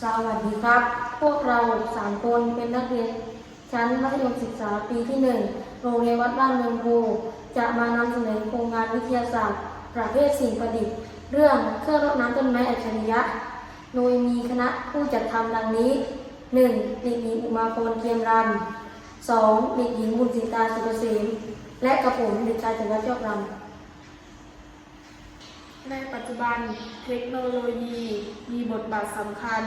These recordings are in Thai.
สวัสดีครับ พวกเราสามคนเป็นนักเรียน ชั้นมัธยมศึกษาปีที่หนึ่งโรงเรียนวัดบ้านเมืองโพจะมานำเสนอโครงงานวิทยาศาสตร์ ประเภทสิ่งประดิษฐ์ เรื่องเครื่องรดน้ำต้นไม้อัจฉริยะ โดยมีคณะผู้จัดทำดังนี้ 1. เด็กหญิงอุมาพรเทียมรำ 2. เด็กหญิงบุญสิตาสุกเกษมและกระผมเด็กชายจันทร์ยอดรำ ในปัจจุบันเทคโนโลยีมีบทบาทสำคัญ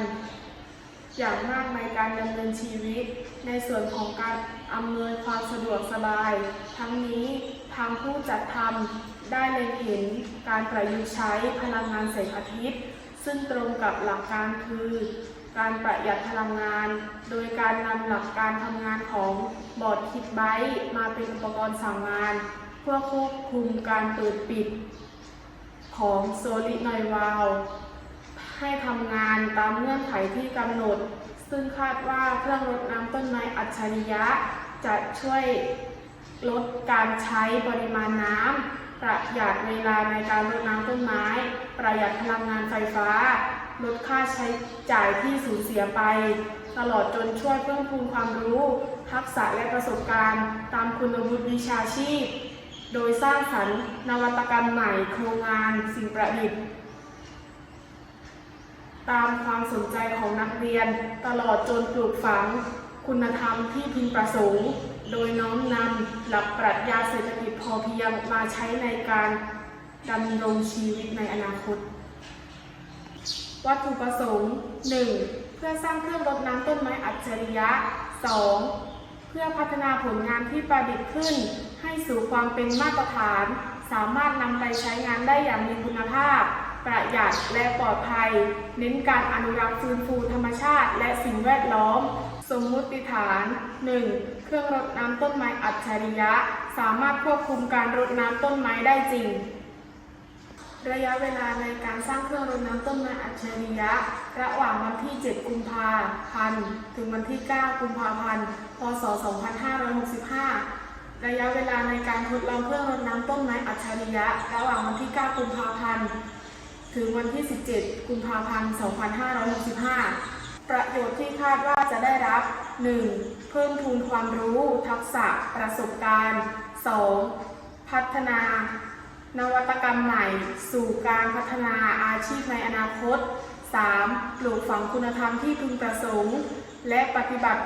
อย่างมากในการดำเนินชีวิต ในส่วนของการอำนวยความสะดวกสบาย ทั้งนี้ทางผู้จัดทำได้เล็งเห็นการประยุกต์ใช้พลังงานแสงอาทิตย์ ซึ่งตรงกับหลักการคือ การประหยัดพลังงาน โดยการนำหลักการทำงานของบอร์ดคิดไบต์มาเป็นอุปกรณ์สั่งงาน เพื่อควบคุมการเปิดปิด ของโซลินอยวาลให้ทำงานตามเงื่อนไขที่กำหนด ซึ่งคาดว่าเครื่องรดน้ำต้นไม้อัจฉริยะ จะช่วยลดการใช้ปริมาณน้ำประหยัดเวลาในการรดน้ำต้นไม้ ประหยัดพลังงานไฟฟ้า ลดค่าใช้จ่ายที่สูญเสียไป ตลอดจนช่วยเพิ่มพูนความรู้ ทักษะและประสบการณ์ ตามคุณวุฒิวิชาชีพ โดยสร้างสรรค์นวัตกรรมใหม่โครงงานสิ่งประดิษฐ์ ตามความสนใจของนักเรียนตลอดจนปลูกฝัง คุณธรรมที่พึงประสงค์ โดยน้อมนำหลักปรัชญาเศรษฐกิจพอเพียงมาใช้ในการดำรงชีวิตในอนาคต วัตถุประสงค์ 1. เพื่อสร้างเครื่องรดน้ำต้นไม้อัจฉริยะ 2. เพื่อพัฒนาผลงานที่ประดิษฐ์ขึ้น ให้สู่ความเป็นมาตรฐาน สามารถนำไปใช้งานได้อย่างมีคุณภาพ ประหยัดและปลอดภัย เน้นการอนุรักษ์ฟื้นฟูธรรมชาติ และสิ่งแวดล้อม สมมุติฐาน 1. เครื่องรดน้ำต้นไม้อัจฉริยะ สามารถควบคุมการรดน้ำต้นไม้ได้จริง ระยะเวลาในการสร้างเครื่องรดน้ำต้นไม้อัจฉริยะ ระหว่างวันที่ 7 กุมภาพันธ์ ถึงวันที่ 9 กุมภาพันธ์ พศ 2565 ระยะเวลาในการทดลองเครื่องรดน้ำต้นไม้อัจฉริยะ ระหว่างวันที่ 9 กุมภาพันธ์ ถึงวันที่ 17 กุมภาพันธ์ 2565 ประโยชน์ที่คาดว่าจะได้รับ 1. เพิ่มพูนความรู้ ทักษะ ประสบการณ์ 2. พัฒนา นวัตกรรมใหม่สู่การพัฒนาอาชีพในอนาคต 3. ปลูกฝังคุณธรรมที่พึงประสงค์ และปฏิบัติ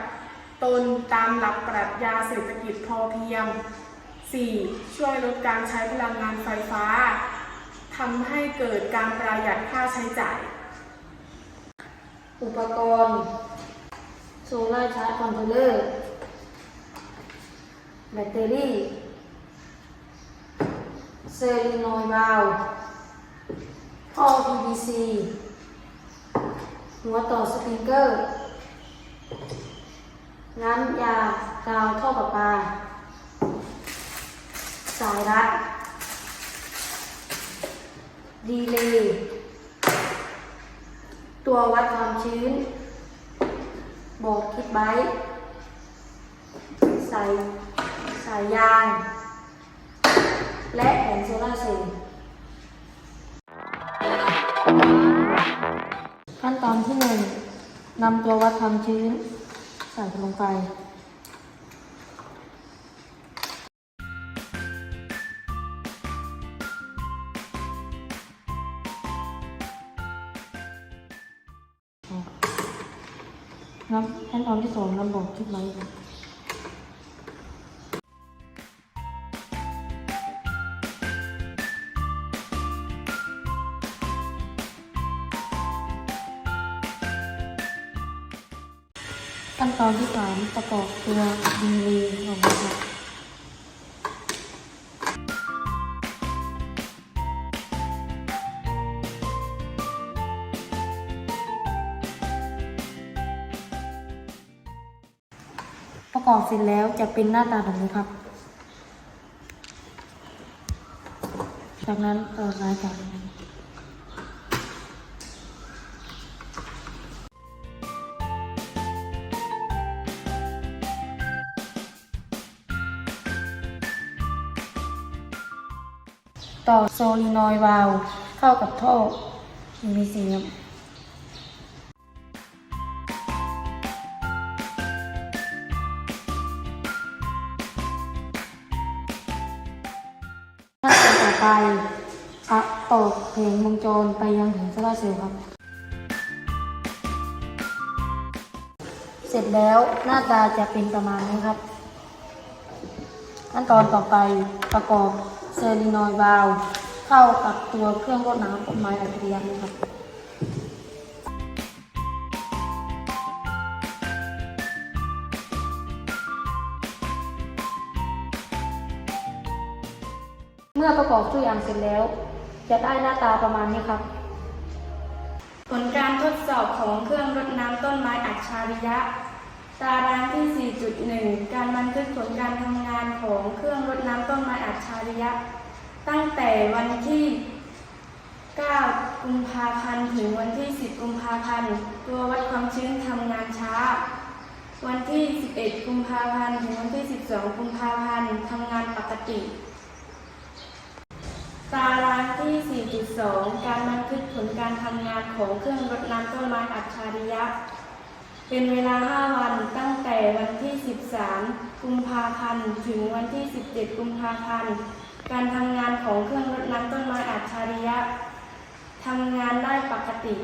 ตนตามหลักปรัชญาเศรษฐกิจพอเพียง 4. ช่วยลดการใช้พลังงานไฟฟ้าทำให้เกิดการประหยัดค่าใช้จ่าย อุปกรณ์ โซลาร์ชาร์จคอนโทรลเลอร์ แบตเตอรี่ เซอร์ลินอยด์วาลวท่อ PVC หัวต่อสปริงเกอร์ น้ำยากาวท่อประปา สายรัด ดีเลย์ตัววัดความชื้นบอดคิดไบต์สายสายยาง และแผงโซลาเซลล์ขั้นตอนที่หนึ่งนำตัววัดความชื้น ใส่ลงไปครับขั้นตอนที่สองนำบอกคิดไว้ ขั้นตอนที่สามประกอบตัวดีลีออกมาครับประกอบเสร็จแล้วจะเป็นหน้าตาแบบนี้ครับ จากนั้นเปิดรายการ ต่อโซลินอยวาลเข้ากับท่อ PVC ครับขั้นตอนต่อไปต่อเพลงวงจรไปยังถึงสตาร์เซลครับ เสร็จแล้วหน้าตาจะเป็นประมาณนี้ครับ ขั้นตอนต่อไปประกอบ ซลินอยด์วาล์วเข้ากับตัวเครื่องรดน้ำต้นไม้อัจฉริยะนี้ครับเมื่อประกอบทุกอย่างเสร็จแล้ว จะได้หน้าตาประมาณนี้ครับ ผลการทดสอบของเครื่องรดน้ำต้นไม้อัจฉริยะ ตารางที่ 4.1 การบันทึกผลการทำงานของเครื่องรดน้ำต้นไม้อัจฉริยะ ตั้งแต่วันที่ 9 กุมภาพันธ์ถึงวันที่ 10 กุมภาพันธ์ ตัววัดความชื้นทำงานช้า วันที่ 11 กุมภาพันธ์ถึงวันที่ 12 กุมภาพันธ์ทำงานปกติ ตารางที่ 4.2 การบันทึกผลการทำงานของเครื่องรดน้ำต้นไม้อัจฉริยะ เป็นเวลา 5 วันตั้งแต่วันที่ 13 กุมภาพันธ์ถึงวันที่ 17 กุมภาพันธ์ การทำงานของเครื่องรดน้ำต้นไม้อัจฉริยะทำงานได้ปกติ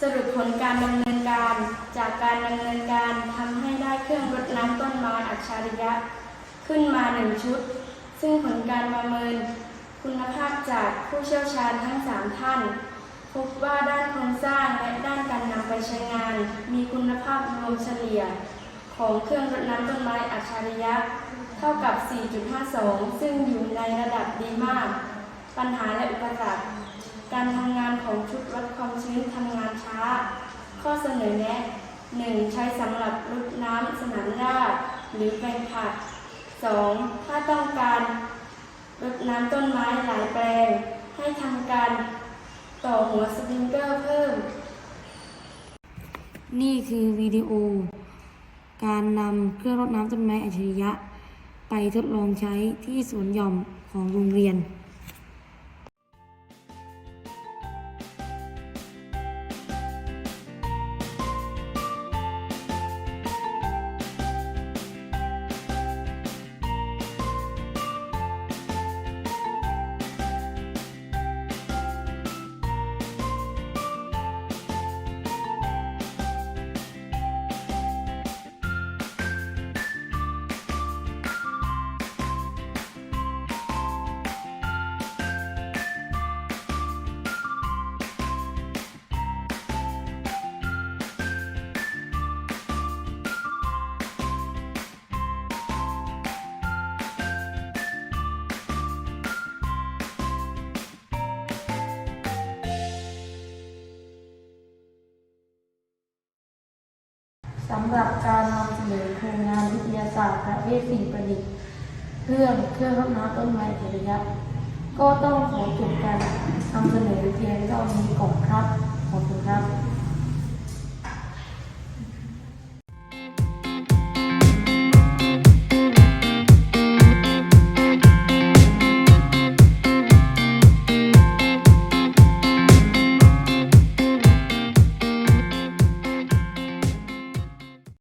สรุปผลการดำเนินการ จากการดำเนินการทำให้ได้เครื่องรดน้ำต้นไม้อัจฉริยะ ขึ้นมาหนึ่งชุด ซึ่งผลการประเมิน คุณภาพจากผู้เชี่ยวชาญทั้ง 3 ท่าน พบว่าด้านโครงสร้างและด้านการนำไปใช้งาน มีคุณภาพรวมเฉลี่ย ของเครื่องรดน้ำต้นไม้อัจฉริยะ เท่ากับ 4.52 ซึ่งอยู่ในระดับดีมาก ปัญหาและอุปสรรคการทำงานของชุดวัดความชื้นทำงานช้า ข้อเสนอแนะ 1. ใช้สำหรับรดน้ำสนามหญ้าหรือแปลงผัก 2. ถ้าต้องการรดน้ำต้นไม้หลายแปลง ให้ทำการ ต่อหัวสปริงเกอร์เพิ่ม นี่คือวิดีโอ การนำเครื่องรดน้ำต้นไม้อัจฉริยะ ไปทดลองใช้ที่สวนหย่อมของโรงเรียน สำหรับการนำเสนอโครงงานวิทยาศาสตร์ประเภทสิ่งประดิษฐ์เรื่องเครื่องรดน้ำต้นไม้อัจฉริยะก็ต้องขอจบการนำเสนอเพียงเท่านี้ก่อนครับ ขอบคุณครับ